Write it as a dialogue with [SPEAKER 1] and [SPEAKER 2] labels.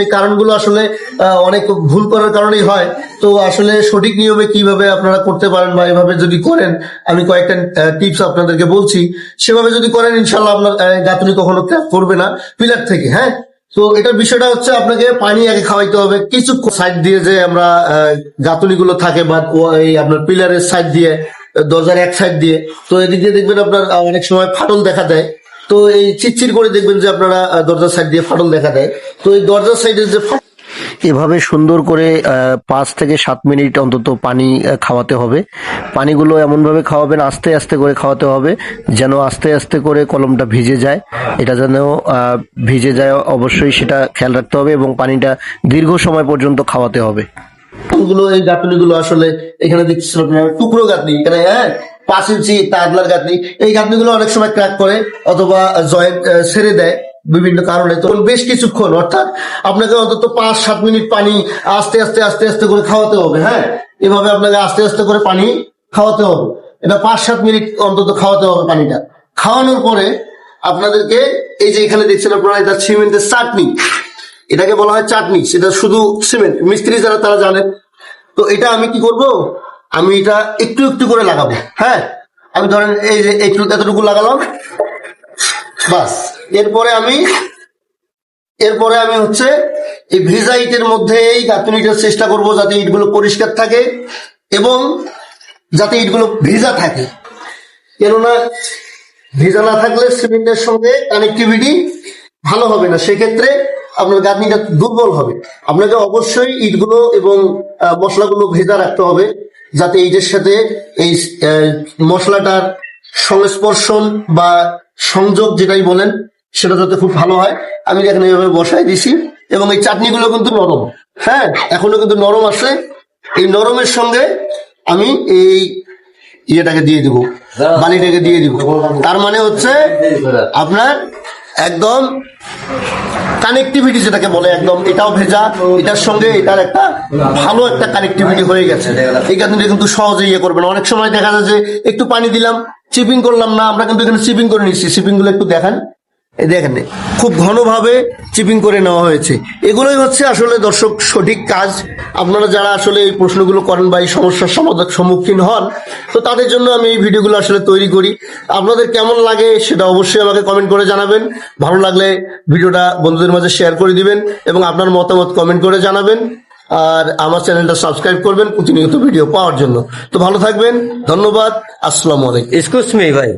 [SPEAKER 1] সেই কারণগুলো আসলে অনেক ভুল করার কারণেই হয়। তো আসলে সঠিক নিয়মে কীভাবে আপনারা করতে পারেন বা এভাবে যদি করেন, আমি কয়েকটা টিপস আপনাদেরকে বলছি। সেভাবে যদি করেন ইনশাল্লাহ আপনার গাঁথনি কখনো ক্র্যাক করবে না পিলার থেকে হ্যাঁ? তো এটার বিষয়টা হচ্ছে আপনাকে পানি আগে খাওয়াইতে হবে। কিছু সাইড দিয়ে যে আমরা গাঁথনি গুলো থাকে বা এই আপনার পিলারের সাইড দিয়ে, দরজার এক সাইড দিয়ে। তো এদিক দিয়ে দেখবেন আপনার অনেক সময় ফাটল দেখা দেয়। তো এই চিচ্ছির করে দেখবেন যে আপনারা দরজার সাইড দিয়ে ফাটল দেখা দেয়। তো এই দরজার সাইডে যে এভাবে সুন্দর করে পাঁচ থেকে সাত মিনিট অন্তত পানি খাওয়াতে হবে। পানিগুলো এমনভাবে খাওয়াবেন আস্তে আস্তে করে খাওয়াতে হবে যেন আস্তে আস্তে করে কলমটা ভিজে যায়। এটা যেন আহ, ভিজে যায় অবশ্যই সেটা খেয়াল রাখতে হবে এবং পানিটা দীর্ঘ সময় পর্যন্ত খাওয়াতে হবে। গুলো এই গাঁথনিগুলো আসলে এখানে দেখছি আপনার টুকরো গাঁথনি। এখানে হ্যাঁ পাঁচ ইঞ্চি তাগলার গাঁথনি। এই গাঁথনিগুলো অনেক সময় ক্র্যাক করে অথবা জয়েন্ট ছেড়ে দেয় বিভিন্ন কারণে। তো বেশ কিছুক্ষণ, অর্থাৎ আপনাকে অন্তত পাঁচ, সাত মিনিট পানি আস্তে আস্তে আস্তে আস্তে করে খাওয়াতে হবে হ্যাঁ? এভাবে আপনাকে আস্তে আস্তে করে পানি খাওয়াতে হবে। এটা পাঁচ, সাত মিনিট অন্তত খাওয়াতে হবে পানিটা। খাওয়ানোর পরে আপনাদেরকে এই যে এখানে দেখছেন আপনারা, এটা সিমেন্টের চাটনি। এটাকে বলা হয় চাটনি। সেটা শুধু সিমেন্ট, মিস্ত্রি যারা, তারা জানেন। তো এটা আমি কি করব? আমি এটা একটু একটু করে লাগাবো হ্যাঁ? আমি ধরেন এই যে একটু এতটুকু লাগালাম, বাস। এরপরে আমি এরপরে আমি হচ্ছে এই ভিজা ইটের মধ্যে এই গাঁথনিটার চেষ্টা করব যাতে ইটগুলো পরিষ্কার থাকে এবং যাতে ইটগুলো ভিজা থাকে। কেননা ভিজা না থাকলে সিমেন্টের সঙ্গে কানেক্টিভিটি ভালো হবে না। সেক্ষেত্রে আপনার গাঁথনিটা দুর্বল হবে। আপনাকে অবশ্যই ইটগুলো এবং মশলাগুলো ভেজা রাখতে হবে। যাতে এইটার সাথে এই মশলাটার সংস্পর্শন বা সংযোগ যেটাই বলেন সেটা যাতে খুব ভালো হয়। আমি এখানে এভাবে বসাই দিছি এবং এই চাটনিগুলো কিন্তু নরম। হ্যাঁ এখনও কিন্তু নরম আছে। এই নরমের সঙ্গে আমি এই ইয়েটাকে দিয়ে দিব বালিটাকে দিয়ে দিব। তার মানে হচ্ছে আপনার একদম কানেক্টিভিটি যেটাকে বলে, একদম এটাও ভেজা, এটার সঙ্গে এটার একটা ভালো একটা কানেক্টিভিটি হয়ে গেছে। এই কারণে কিন্তু সহজে ইয়ে করবে না। অনেক সময় দেখা যায় যে একটু পানি দিলাম চিপিং করলাম না, আমরা কিন্তু এখানে চিপিং করে নিচ্ছি। চিপিংগুলো একটু দেখান। দেখেন, খুব ঘনভাবে চিপিং করে নেওয়া হয়েছে। এগুলোই হচ্ছে আসলে দর্শক সঠিক কাজ। আপনারা যারা আসলে এই প্রশ্নগুলো করেন বা এই সমস্যার সমাধান সম্মুখীন হন, তো তাদের জন্য আমি এই ভিডিওগুলো আসলে তৈরি করি। আপনাদের কেমন লাগে সেটা অবশ্যই আমাকে কমেন্ট করে জানাবেন। ভালো লাগলে ভিডিওটা বন্ধুদের মাঝে শেয়ার করে দিবেন এবং আপনার মতামত কমেন্ট করে জানাবেন। আর আমার চ্যানেলটা সাবস্ক্রাইব করবেন প্রতিনিয়ত ভিডিও পাওয়ার জন্য। তো ভালো থাকবেন, ধন্যবাদ, আসসালামু আলাইকুম।
[SPEAKER 2] এক্সকিউজ মি ভাই।